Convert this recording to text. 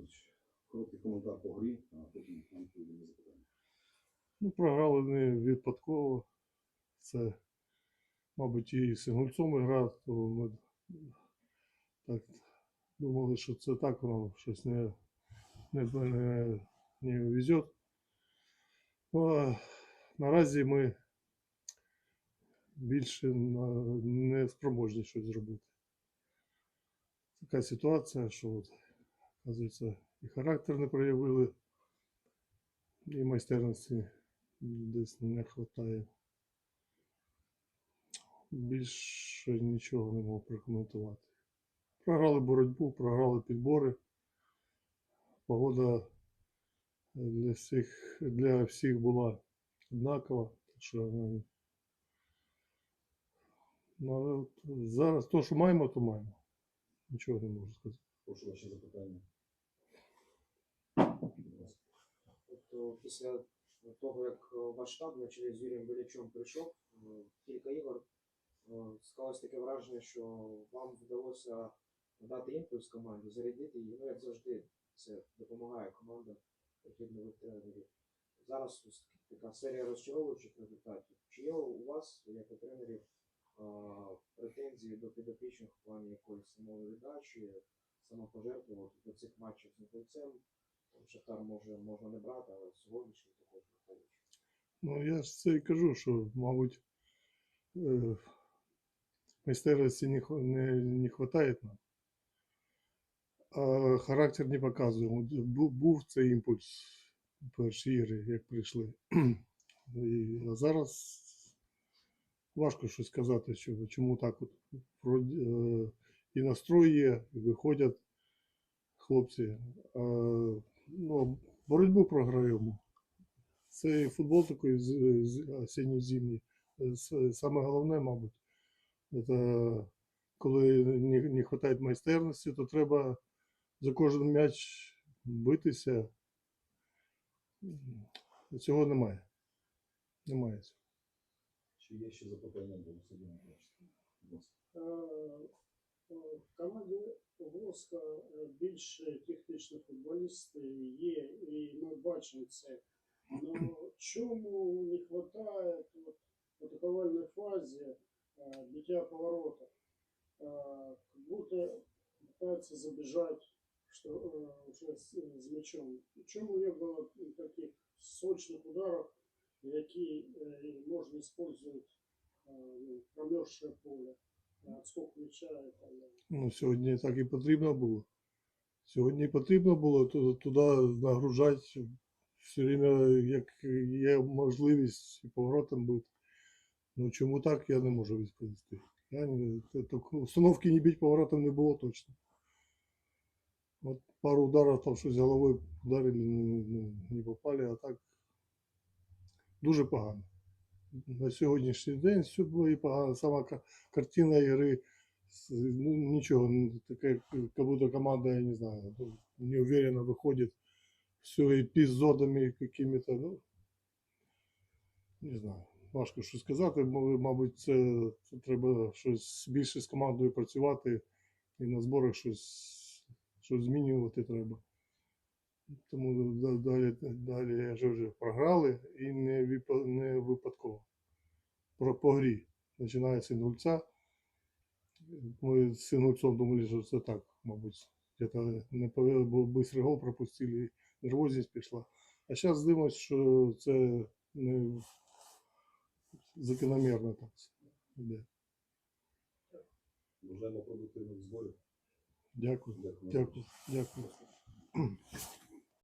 Анатолійович, короткий коментар по грі, а потім відповіді на запитання. Ну, програли не випадково. Це, мабуть, і з Інгульцом гра, то ми так думали, що це так воно щось не, не, не, не везет. Ну, наразі ми більше не спроможні щось зробити. Така ситуація, що от, оказується, і характер не проявили, і майстерності десь не вистачає. Більше нічого не можу прокоментувати. Програли боротьбу, програли підбори. Погода для всіх, для всіх була однакова. Так що, ну, ну, але от зараз то, що маємо, то маємо. Нічого не можу сказати. Прошу ваші запитання. Тобто після того, як е, ваш штаб на чолі з Юрієм Белячом прийшов, е, кілька ігор, е, склалось таке враження, що вам вдалося дати імпульс команді, зарядити її. Ну, як завжди, це допомагає команда прихід тренерів. Зараз така серія розчаровуючих результатів. Чи є у вас, як у тренерів, претензії до підопічних в плані якоїсь самовіддачі, самопожертвувати до цих матчів з? Там Шахтар може можна не брати, але сьогоднішній також виходить. Ну, я ж це і кажу, що, мабуть, е, майстерності не, не, не хватає нам. А характер не показує. Був, був цей імпульс перші ігри, як прийшли. І, а зараз важко щось сказати, що, чому так от вроді, е, і настрой є, і виходять хлопці. А, ну, боротьбу програємо. Це футбол такий з- з- осінньо-зимній. Саме головне, мабуть, це коли не, не вистачає майстерності, то треба за кожен м'яч битися. Цього немає. Немає цього. Чи є ще запитання до Василя Будь ласка. Е, е, В команді Воска е, більше технічні футболісти є, і ми бачимо це. Но чому не вистачає в атакувальній фазі е, биття поворота? Е, Как будто пытается забежать что, уже с, з мячом. Чому не було таких сочних ударів, які е, можна е, ну, промерзшее поле? Ну, сьогодні так і потрібно було. Сьогодні потрібно було ту- туди нагружати все время, як є можливість поворотом бити. Ну чому так, я не можу відповісти. Я не, так, установки не бити поворотом не було точно. От пару ударів там щось головою ударили, ну, ну, не попали, а так дуже погано. На сьогоднішній день все було і погано. Сама картина ігри ну, ничего, ну, такая, как будто команда, я не знаю, ну, неуверенно выходит, все эпизодами какими-то, ну, не знаю, важко що сказати, мабуть, це, це треба щось більше з командою працювати і на зборах щось, щось змінювати треба. Тому далі, далі вже вже програли і не, не випадково. Про по грі. Починається нульця. Ми з Сингульцом думали, що це так, мабуть. где-то не повели, бо быстрый гол пропустили, і нервозність пішла. А зараз дивимося, що це не закономірно так йде. Бажаємо продуктивних зборів. Дякую, Дякую. дякую, дякую.